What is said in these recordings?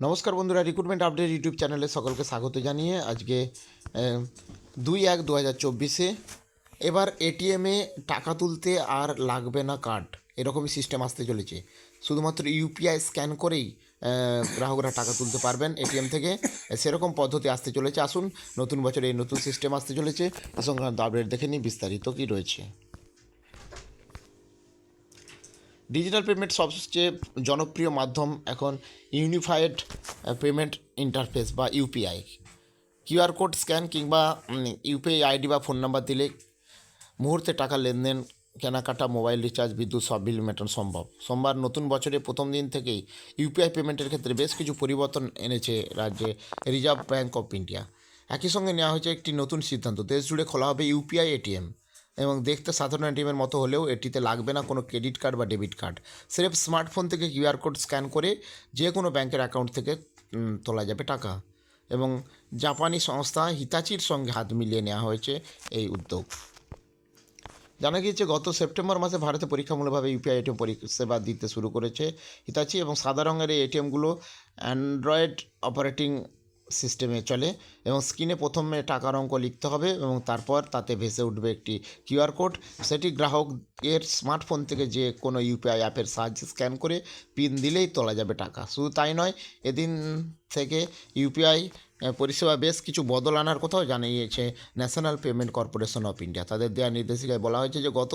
নমস্কার বন্ধুরা recruitment update YouTube চ্যানেলে সকলকে স্বাগত জানিয়ে আজকে দুই এক দু হাজার চব্বিশে এবার এটিএমে টাকা তুলতে আর লাগবে না কার্ড এরকমই সিস্টেম আসতে চলেছে। শুধুমাত্র ইউপিআই স্ক্যান করেই গ্রাহকরা টাকা তুলতে পারবেন এটিএম থেকে। সেরকম পদ্ধতি আসতে চলেছে। আসুন, নতুন বছরে এই নতুন সিস্টেম আসতে চলেছে। এ সংক্রান্ত আপডেট দেখে নিই, বিস্তারিত কী রয়েছে। ডিজিটাল পেমেন্ট সবচেয়ে জনপ্রিয় মাধ্যম এখন ইউনিফাইড পেমেন্ট ইন্টারফেস বা ইউপিআই কিউআর কোড স্ক্যান কিংবা ইউপিআই আইডি বা ফোন নাম্বার দিলে মুহূর্তে টাকা লেনদেন, কেনাকাটা মোবাইল রিচার্জ বিদ্যুৎ সব বিল মেটানো সম্ভব। সোমবার নতুন বছরে প্রথম দিন থেকেই ইউপিআই পেমেন্টের ক্ষেত্রে বেশ কিছু পরিবর্তন এনেছে রাজ্যে রিজার্ভ ব্যাঙ্ক অফ ইন্ডিয়া একই সঙ্গে নেওয়া হয়েছে একটি নতুন সিদ্ধান্ত। দেশ জুড়ে খোলা হবে ইউপিআই এটিএম এবং দেখতে সাধারণ এটিএমের মতো হলেও এটিতে লাগবে না কোনো ক্রেডিট কার্ড বা ডেবিট কার্ড। স্রেফ স্মার্টফোন থেকে কিউআর কোড স্ক্যান করে যে কোনো ব্যাংকের অ্যাকাউন্ট থেকে তোলা যাবে টাকা। এবং জাপানি সংস্থা হিতাচির সঙ্গে হাত মিলিয়ে নেওয়া হয়েছে এই উদ্যোগ। জানা গিয়েছে, গত সেপ্টেম্বর মাসে ভারতে পরীক্ষামূলকভাবে ইউপিআই এটিএম পরিষেবা দিতে শুরু করেছে হিতাচি এবং সাদা রঙের এই এটিএমগুলো অ্যান্ড্রয়েড অপারেটিং সিস্টেমে চলে এবং স্ক্রিনে প্রথমে টাকার অঙ্ক লিখতে হবে এবং তারপর তাতে ভেসে উঠবে একটি কিউআর কোড সেটি গ্রাহকের স্মার্টফোন থেকে যে কোনো ইউপিআই অ্যাপের সাহায্যে স্ক্যান করে পিন দিলেই তোলা যাবে টাকা। শুধু তাই নয়, এদিন থেকে ইউপিআই পরিষেবা বেশ কিছু বদল আনার কথাও জানিয়েছে National Payment Corporation of India. তাদের দেওয়া নির্দেশিকায় বলা হয়েছে যে, গত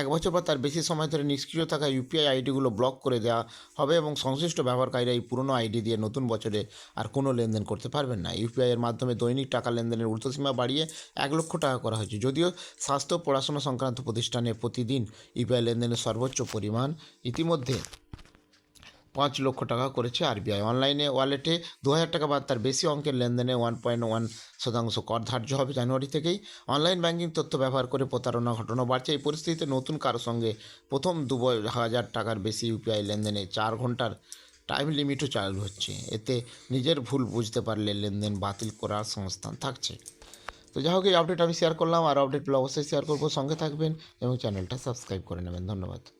এক বছর বা তার বেশি সময় ধরে নিষ্ক্রিয় থাকা ইউপিআই আইডিগুলো ব্লক করে দেওয়া হবে এবং সংশ্লিষ্ট ব্যবহারকারীরা এই পুরনো আইডি দিয়ে নতুন বছরে আর কোনো লেনদেন করতে পারবেন না। ইউপিআইয়ের মাধ্যমে দৈনিক টাকা লেনদেনের ঊর্ধ্বসীমা বাড়িয়ে এক লক্ষ টাকা করা হয়েছে। যদিও স্বাস্থ্য পড়াশোনা সংক্রান্ত প্রতিষ্ঠানে প্রতিদিন ইউপিআই লেনদেনের সর্বোচ্চ পরিমাণ ইতিমধ্যে পাঁচ লক্ষ টাকা করেছে আরবিআই। অনলাইনে ওয়ালেটে দু হাজার টাকা বা তার বেশি অঙ্কের লেনদেনে ওয়ান পয়েন্ট ওয়ান শতাংশ কর ধার্য হবে জানুয়ারি থেকেই। অনলাইন ব্যাংকিং তথ্য ব্যবহার করে প্রতারণা ঘটনা বাড়ছে। এই পরিস্থিতিতে নতুন কারও সঙ্গে প্রথম দু হাজার টাকার বেশি ইউপিআই লেনদেনে চার ঘণ্টার টাইম লিমিটও চালু হচ্ছে। এতে নিজের ভুল বুঝতে পারলে লেনদেন বাতিল করার সংস্থান থাকছে। তো যাই হোক, এই আপডেট আমি শেয়ার করলাম। আর আপডেটগুলো অবশ্যই শেয়ার করব। সঙ্গে থাকবেন এবং চ্যানেলটা সাবস্ক্রাইব করে নেবেন। ধন্যবাদ।